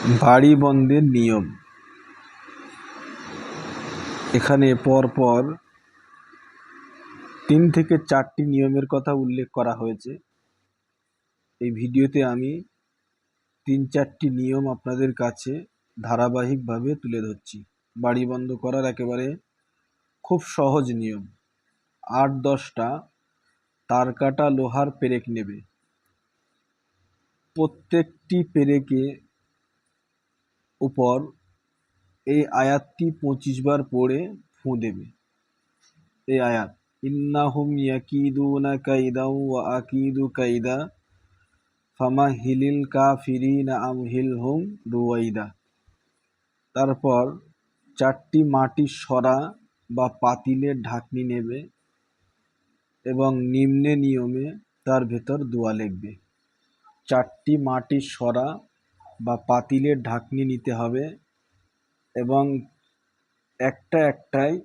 বাড়ি বন্ধের নিয়ম। এখানে পরপর তিন থেকে চারটি নিয়মের কথা উল্লেখ করা হয়েছে। এই ভিডিওতে আমি তিন চারটি নিয়ম আপনাদের কাছে ধারাবাহিকভাবে তুলে ধরছি। বাড়ি বন্ধ করার একেবারে খুব সহজ নিয়ম। আট দশটা তার কাটা লোহার পেরেক নেবে। প্রত্যেকটি পেরেকে উপর এই আয়াতটি পঁচিশ বার পড়ে ফুঁ দেবে। এই আয়াত, ইন্নাহুম ইয়াকিদুনা কাইদাও ওয়া আকিদু কাইদা, ফামা হিলিল কাফিরিনা আমহিলহুম রুয়াইদা তারপর চারটি মাটির সরা বা পাতিলের ঢাকনি নেবে এবং নিম্নে নিয়মে তার ভেতর দোয়া লিখবে। চারটি মাটির সরা বা পাতিলের ঢাকনি নিতে হবে এবং একটা একটাই,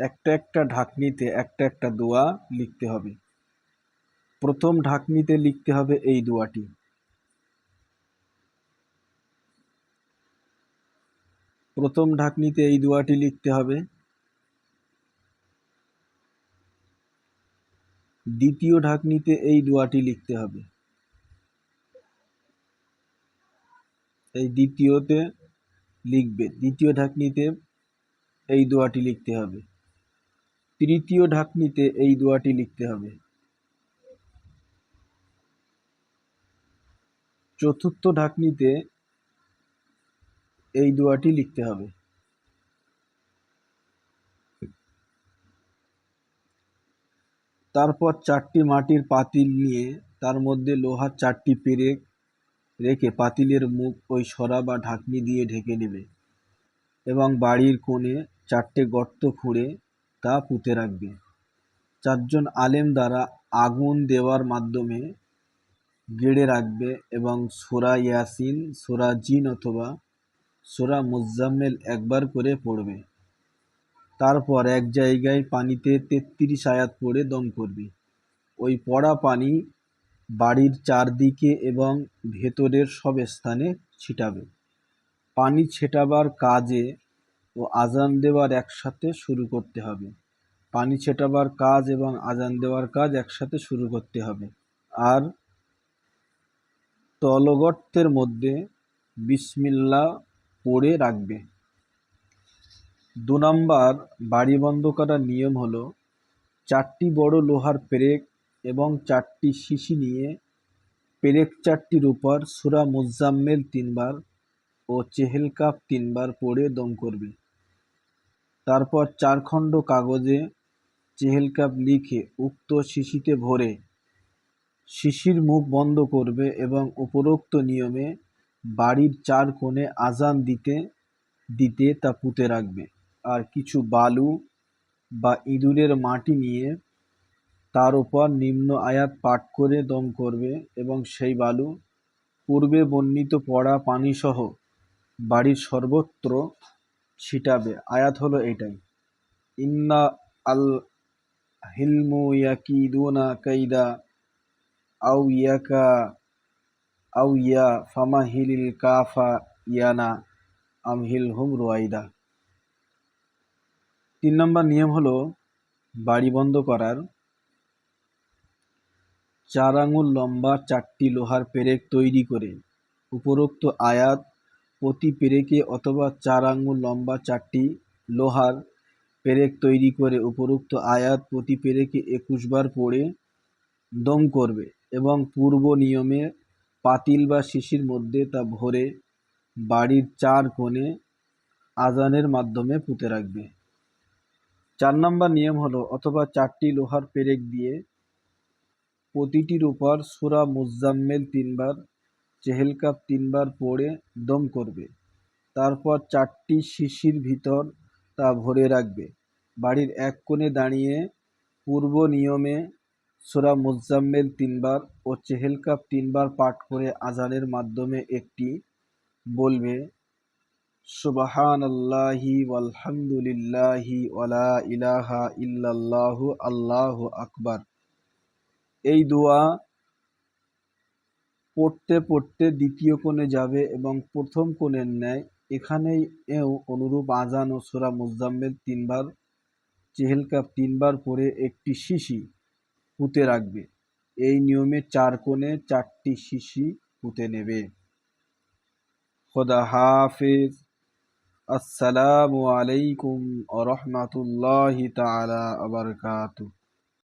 একটা একটা ঢাকনিতে একটা একটা দোয়া লিখতে হবে। প্রথম ঢাকনিতে লিখতে হবে এই দোয়াটি। প্রথম ঢাকনিতে এই দোয়াটি লিখতে হবে। দ্বিতীয় ঢাকনিতে এই দোয়াটি লিখতে হবে। এই দ্বিতীয়তে লিখবে, দ্বিতীয় ঢাকনিতে এই দোয়াটি লিখতে হবে। তৃতীয় ঢাকনিতে এই দোয়াটি লিখতে হবে। চতুর্থ ঢাকনিতে এই দোয়াটি লিখতে হবে। তারপর চারটি মাটির পাতিল নিয়ে তার মধ্যে লোহার চারটি পেরেক রেখে পাতিলের মুখ ওই সরা বা ঢাকনি দিয়ে ঢেকে নেবে এবং বাড়ির কোণে চারটে গর্ত খুঁড়ে তা পুঁতে রাখবে। চারজন আলেম দ্বারা আগুন দেওয়ার মাধ্যমে গেড়ে রাখবে এবং সোরা ইয়াসিন, সোরা জিন অথবা সোরা মুজাম্মেল একবার করে পড়বে। তারপর এক জায়গায় পানিতে তেত্রিশ আয়াত পড়ে দম করবে। ওই পড়া পানি বাড়ির চারদিকে এবং ভেতরের সব স্থানে ছিটাবে। পানি ছেটাবার কাজে ও আজান দেওয়ার একসাথে শুরু করতে হবে। পানি ছেটাবার কাজ এবং আজান দেওয়ার কাজ একসাথে শুরু করতে হবে। আর তলগর্তের মধ্যে বিসমিল্লা পড়ে রাখবে। দু নম্বর বাড়ি বন্ধ করার নিয়ম হলো, চারটি বড় লোহার পেরেক এবং চারটি শিশি নিয়ে পেরেক চারটির উপর সুরা মুজাম্মেল তিনবার ও চেহেল কাপ তিনবার পড়ে দম করবে। তারপর চারখণ্ড কাগজে চেহেল কাপ লিখে উক্ত শিশিতে ভরে শিশির মুখ বন্ধ করবে এবং উপরোক্ত নিয়মে বাড়ির চার কোণে আজান দিতে দিতে তা পুঁতে রাখবে। আর কিছু বালু বা ইঁদুরের মাটি নিয়ে তার উপর নিম্ন আয়াত পাঠ করে দম করবে এবং সেই বালু পূর্বে বর্ণিত পড়া পানিসহ বাড়ির সর্বত্র ছিটাবে। আয়াত হলো এটাই। ইন্না আল হিলমু ইয়াকিদুনা কাইদা আউ ইয়াকা আউ ইয়া ফামাহিলিল কাফা ইয়ানা আমহিল হুম রোয়াইদা। তিন নম্বর নিয়ম হলো বাড়ি বন্ধ করার। চার আঙুল লম্বা চারটি লোহার পেরেক তৈরি করে। উপরোক্ত আয়াত, প্রতি পেরেকে অথবা চার আঙুল লম্বা চারটি লোহার পেরেক তৈরি করে। উপরোক্ত আয়াত, প্রতি পেরেকে একুশ বার পড়ে দম করবে এবং পূর্ব নিয়মে পাতিল বা শিশির মধ্যে তা ভরে বাড়ির চার কোণে আজানের মাধ্যমে পুঁতে রাখবে। চার নম্বর নিয়ম হলো, অথবা চারটি লোহার পেরেক দিয়ে প্রতিটির উপর সুরা মুজাম্মেল তিনবার চেহেল কাপ তিনবার পড়ে দম করবে। তারপর চারটি শিশির ভিতর তা ভরে রাখবে। বাড়ির এক কোণে দাঁড়িয়ে পূর্ব নিয়মে সুরা মুজাম্মেল তিনবার ও চেহেল কাপ তিনবার পাঠ করে আজানের মাধ্যমে একটি বলবে সুবাহান আল্লাহি আলহামদুলিল্লাহি ওয়ালা ইলাহা ইল্লাল্লাহু আল্লাহ আকবার। এই দোয়া পড়তে পড়তে দ্বিতীয় কোণে যাবে এবং প্রথম কোণের ন্যায় এখানেই এও অনুরূপ আজান ও সোরা মুজাম্মেল তিনবার চেহেলকাপ তিনবার পড়ে একটি শিশি পুঁতে রাখবে। এই নিয়মে চার কোণে চারটি শিশি পুঁতে নেবে। খোদা হাফেজ। আসসালামু আলাইকুম আ রহমাতুল্লাহি তাআলা আ বারাকাতুহু।